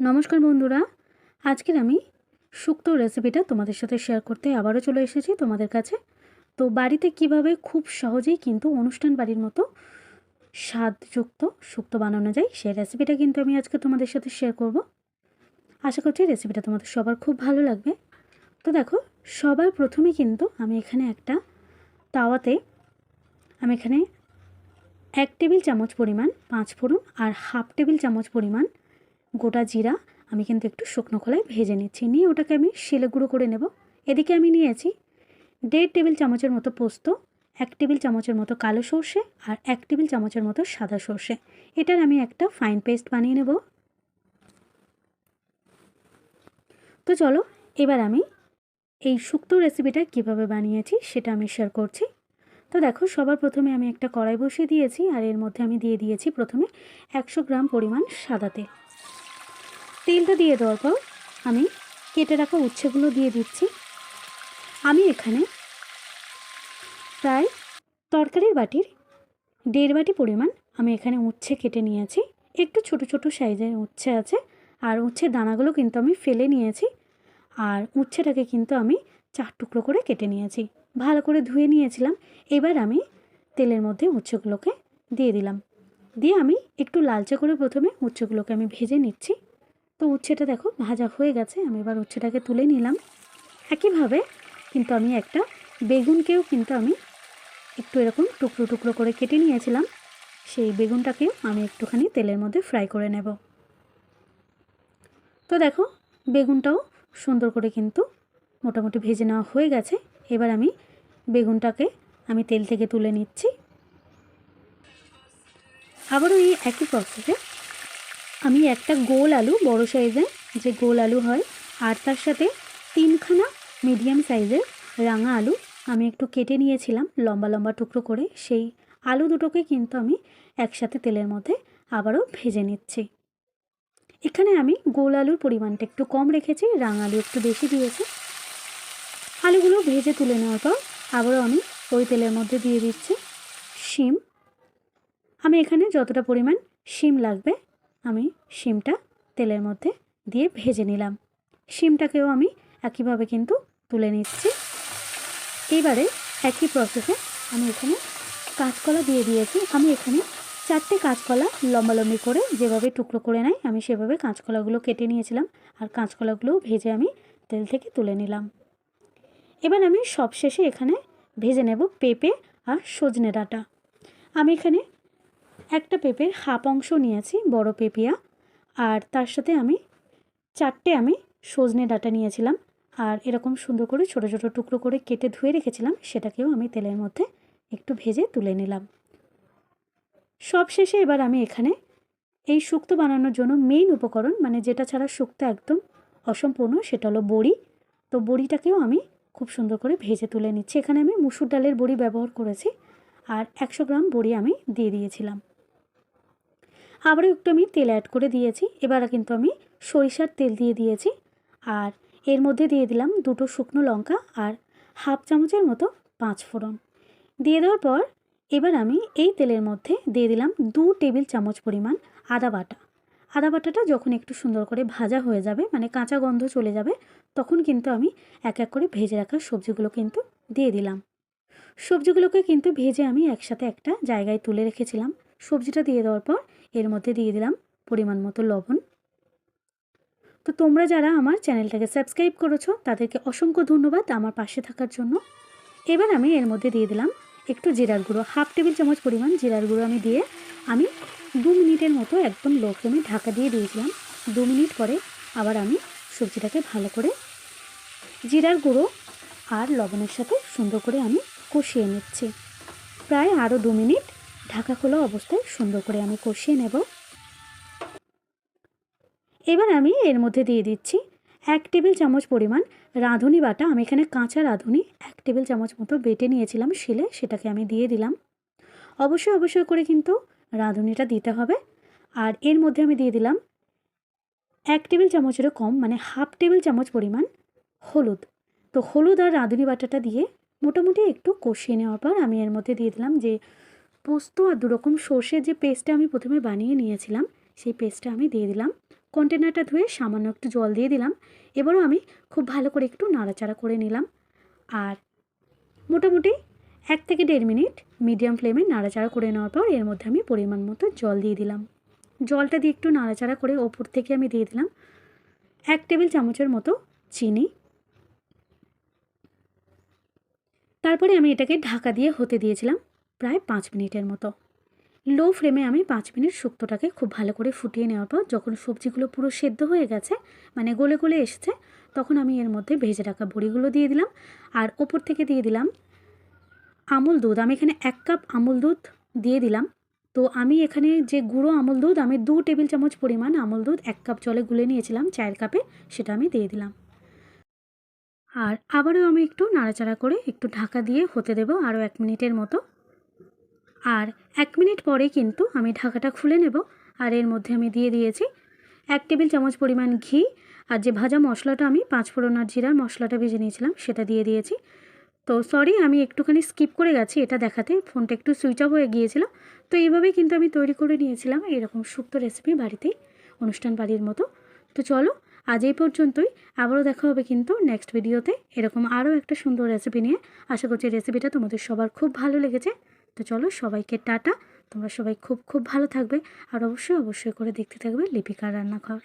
নমস্কার বন্ধুরা। আজকের আমি শুক্তো রেসিপিটা তোমাদের সাথে শেয়ার করতে আবারও চলে এসেছি তোমাদের কাছে। তো বাড়িতে কীভাবে খুব সহজেই কিন্তু অনুষ্ঠান বাড়ির মতো স্বাদযুক্ত শুক্তো বানানো যায়, সেই রেসিপিটা কিন্তু আমি আজকে তোমাদের সাথে শেয়ার করব। আশা করছি রেসিপিটা তোমাদের সবার খুব ভালো লাগবে। তো দেখো, সবার প্রথমে কিন্তু আমি এখানে একটা তাওয়াতে আমি এখানে এক টেবিল চামচ পরিমাণ পাঁচ ফোড়ন আর হাফ টেবিল চামচ পরিমাণ গোটা জিরা আমি কিন্তু একটু শুকনো খোলায় ভেজে নিচ্ছি। নিয়ে ওটাকে আমি শিলে গুঁড়ো করে নেব। এদিকে আমি নিয়েছি দেড় টেবিল চামচের মতো পোস্ত, এক টেবিল চামচের মতো কালো সর্ষে আর এক টেবিল চামচের মতো সাদা সর্ষে। এটার আমি একটা ফাইন পেস্ট বানিয়ে নেব। তো চলো, এবার আমি এই শুক্তো রেসিপিটা কীভাবে বানিয়েছি সেটা আমি শেয়ার করছি। তো দেখো, সবার প্রথমে আমি একটা কড়াই বসিয়ে দিয়েছি আর এর মধ্যে আমি দিয়ে দিয়েছি প্রথমে একশো গ্রাম পরিমাণ সাদা তেল। তেলটা দিয়ে দেওয়ার পর আমি কেটে রাখা উচ্ছেগুলো দিয়ে দিচ্ছি। আমি এখানে প্রায় তরকারির বাটির দেড় বাটি পরিমাণ আমি এখানে উচ্ছে কেটে নিয়েছি। একটু ছোট ছোট সাইজের উচ্ছে আছে আর উচ্ছের দানাগুলো কিন্তু আমি ফেলে নিয়েছি আর উচ্ছেটাকে কিন্তু আমি চার টুকরো করে কেটে নিয়েছি। ভালো করে ধুয়ে নিয়েছিলাম। এবার আমি তেলের মধ্যে উচ্ছেগুলোকে দিয়ে দিলাম। দিয়ে আমি একটু লালচে করে প্রথমে উচ্ছেগুলোকে আমি ভেজে নিচ্ছি। তো উচ্ছেটা দেখো ভাজা হয়ে গেছে, আমি এবার উচ্ছেটাকে তুলে নিলাম। একইভাবে কিন্তু আমি একটা বেগুনকেও কিন্তু আমি একটু এরকম টুকরো টুকরো করে কেটে নিয়েছিলাম। সেই বেগুনটাকেও আমি একটুখানি তেলের মধ্যে ফ্রাই করে নেব। তো দেখো বেগুনটাও সুন্দর করে কিন্তু মোটামুটি ভেজে নেওয়া হয়ে গেছে। এবার আমি বেগুনটাকে আমি তেল থেকে তুলে নিচ্ছি। আবারও এই একই প্রসেসে আমি একটা গোল আলু বড় সাইজের, যে গোল আলু হয়, আর তার সাথে তিনখানা মিডিয়াম সাইজের রাঙা আলু আমি একটু কেটে নিয়েছিলাম লম্বা লম্বা টুকরো করে। সেই আলু দুটোকে কিন্তু আমি একসাথে তেলের মধ্যে আবারও ভেজে নিচ্ছি। এখানে আমি গোল আলুর পরিমাণটা একটু কম রেখেছি, রাঙা আলু একটু বেশি দিয়েছি। আলুগুলো ভেজে তুলে নেওয়ার পর আবারও আমি ওই তেলের মধ্যে দিয়ে দিচ্ছি শিম। আমি এখানে যতটা পরিমাণ শিম লাগবে আমি শিমটা তেলের মধ্যে দিয়ে ভেজে নিলাম। শিমটাকেও আমি একইভাবে কিন্তু তুলে নিচ্ছি। এবারে একই প্রসেসে আমি এখানে কাঁচকলা দিয়ে দিয়েছি। আমি এখানে চারটে কাঁচকলা লম্বালম্বি করে যেভাবে টুকরো করে নেয়, আমি সেভাবে কাঁচকলাগুলো কেটে নিয়েছিলাম আর কাঁচকলাগুলোও ভেজে আমি তেল থেকে তুলে নিলাম। এবার আমি সবশেষে এখানে ভেজে নেব পেঁপে আর সজনে ডাঁটা। আমি এখানে একটা পেঁপের হাফ অংশ নিয়েছি, বড় পেঁপিয়া। আর তার সাথে আমি চারটে আমি সজনে ডাঁটা নিয়েছিলাম। আর এরকম সুন্দর করে ছোট ছোট টুকরো করে কেটে ধুয়ে রেখেছিলাম, সেটাকেও আমি তেলের মধ্যে একটু ভেজে তুলে নিলাম। সবশেষে এবার আমি এখানে এই শুক্তো বানানোর জন্য মেইন উপকরণ মানে যেটা ছাড়া শুক্তো একদম অসম্পূর্ণ, সেটা হলো বড়ি। তো বড়িটাকেও আমি খুব সুন্দর করে ভেজে তুলে নিচ্ছি। এখানে আমি মুসুর ডালের বড়ি ব্যবহার করেছি। আর একশো গ্রাম বড়ি আমি দিয়ে দিয়েছিলাম। আবারও একটু আমি তেল অ্যাড করে দিয়েছি। এবার কিন্তু আমি সরিষার তেল দিয়ে দিয়েছি। আর এর মধ্যে দিয়ে দিলাম দুটো শুকনো লঙ্কা আর হাফ চামচের মতো পাঁচ ফোড়ন। দিয়ে দেওয়ার পর এবার আমি এই তেলের মধ্যে দিয়ে দিলাম দু টেবিল চামচ পরিমাণ আদা বাটা। আদা বাটাটা যখন একটু সুন্দর করে ভাজা হয়ে যাবে মানে কাঁচা গন্ধ চলে যাবে, তখন কিন্তু আমি এক এক করে ভেজে রাখা সবজিগুলো কিন্তু দিয়ে দিলাম। সবজিগুলোকে কিন্তু ভেজে আমি একসাথে একটা জায়গায় তুলে রেখেছিলাম। সবজিটা দিয়ে দেওয়ার পর এর মধ্যে দিয়ে দিলাম পরিমাণ মতো লবণ। তো তোমরা যারা আমার চ্যানেলটাকে সাবস্ক্রাইব করেছ, তাদেরকে অসংখ্য ধন্যবাদ আমার পাশে থাকার জন্য। এবার আমি এর মধ্যে দিয়ে দিলাম একটু জিরার গুঁড়ো, হাফ টেবিল চামচ পরিমাণ জিরার গুঁড়ো আমি দিয়ে আমি দু মিনিটের মতো একদম লো ফ্লেমে ঢাকা দিয়ে দিয়েছিলাম। দু মিনিট পরে আবার আমি সবজিটাকে ভালো করে জিরার গুঁড়ো আর লবণের সাথে সুন্দর করে আমি কষিয়ে নিচ্ছি। প্রায় আরও দু মিনিট ঢাকা খোলা অবস্থায় সুন্দর করে আমি কষিয়ে নেব। এবার আমি এর মধ্যে দিয়ে দিচ্ছি এক টেবিল চামচ পরিমাণ রাঁধুনি বাটা। আমি এখানে কাঁচা রাঁধুনি এক টেবিল চামচ মতো বেটে নিয়েছিলাম শিলে, সেটাকে আমি দিয়ে দিলাম। অবশ্যই অবশ্যই করে কিন্তু রাঁধুনিটা দিতে হবে। আর এর মধ্যে আমি দিয়ে দিলাম এক টেবিল চামচেরও কম মানে হাফ টেবিল চামচ পরিমাণ হলুদ। তো হলুদ আর রাঁধুনি বাটাটা দিয়ে মোটামুটি একটু কষিয়ে নেওয়ার পর আমি এর মধ্যে দিয়ে দিলাম যে পোস্ত আর দুরকম সর্ষের যে পেস্টটা আমি প্রথমে বানিয়ে নিয়েছিলাম, সেই পেস্টটা আমি দিয়ে দিলাম। কন্টেনারটা ধুয়ে সামান্য একটু জল দিয়ে দিলাম। এবারও আমি খুব ভালো করে একটু নাড়াচাড়া করে নিলাম। আর মোটামুটি এক থেকে দেড় মিনিট মিডিয়াম ফ্লেমে নাড়াচাড়া করে নেওয়ার পর এর মধ্যে আমি পরিমাণ মতো জল দিয়ে দিলাম। জলটা দিয়ে একটু নাড়াচাড়া করে ওপর থেকে আমি দিয়ে দিলাম এক টেবিল চামচের মতো চিনি। তারপরে আমি এটাকে ঢাকা দিয়ে হতে দিয়েছিলাম। প্রায় পাঁচ মিনিটের মতো। লো ফ্লেমে আমি পাঁচ মিনিট শুক্তোটাকে খুব ভালো করে ফুটিয়ে নেওয়ার পর যখন সবজিগুলো পুরো সেদ্ধ হয়ে গেছে মানে গলে গলে এসেছে, তখন আমি এর মধ্যে ভেজে রাখা বড়িগুলো দিয়ে দিলাম। আর ওপর থেকে দিয়ে দিলাম আমুল দুধ। আমি এখানে এক কাপ আমুল দুধ দিয়ে দিলাম। তো আমি এখানে যে গুঁড়ো আমুল দুধ, আমি দু টেবিল চামচ পরিমাণ আমুল দুধ এক কাপ জলে গুলে নিয়েছিলাম চায়ের কাপে সেটা আমি দিয়ে দিলাম। আর আবারও আমি একটু নাড়াচাড়া করে একটু ঢাকা দিয়ে হতে দেব আরও এক মিনিটের মতো। আর এক মিনিট পরে কিন্তু আমি ঢাকাটা খুলে নেব। আর এর মধ্যে আমি দিয়ে দিয়েছি এক টেবিল চামচ পরিমাণ ঘি। আর যে ভাজা মশলাটা আমি পাঁচ ফোড়ন আর জিরার মশলাটা ভেজে নিয়েছিলাম, সেটা দিয়ে দিয়েছি। তো সরি, আমি একটুখানি স্কিপ করে গেছি এটা দেখাতে, ফোনটা একটু সুইচ অফ হয়ে গিয়েছিল। তো এইভাবেই কিন্তু আমি তৈরি করে নিয়েছিলাম এরকম শুক্তো রেসিপি বাড়িতেই, অনুষ্ঠান বাড়ির মতো। তো চলো, আজ এই পর্যন্তই। আবারও দেখা হবে কিন্তু নেক্সট ভিডিওতে এরকম আরও একটা সুন্দর রেসিপি নিয়ে। আশা করছি রেসিপিটা তোমাদের সবার খুব ভালো লেগেছে। তো চলো সবাইকে টাটা। তোমরা সবাই খুব খুব ভালো থাকবে। আর অবশ্যই অবশ্যই করে দেখতে থাকবে লিপিকার রান্নাঘর।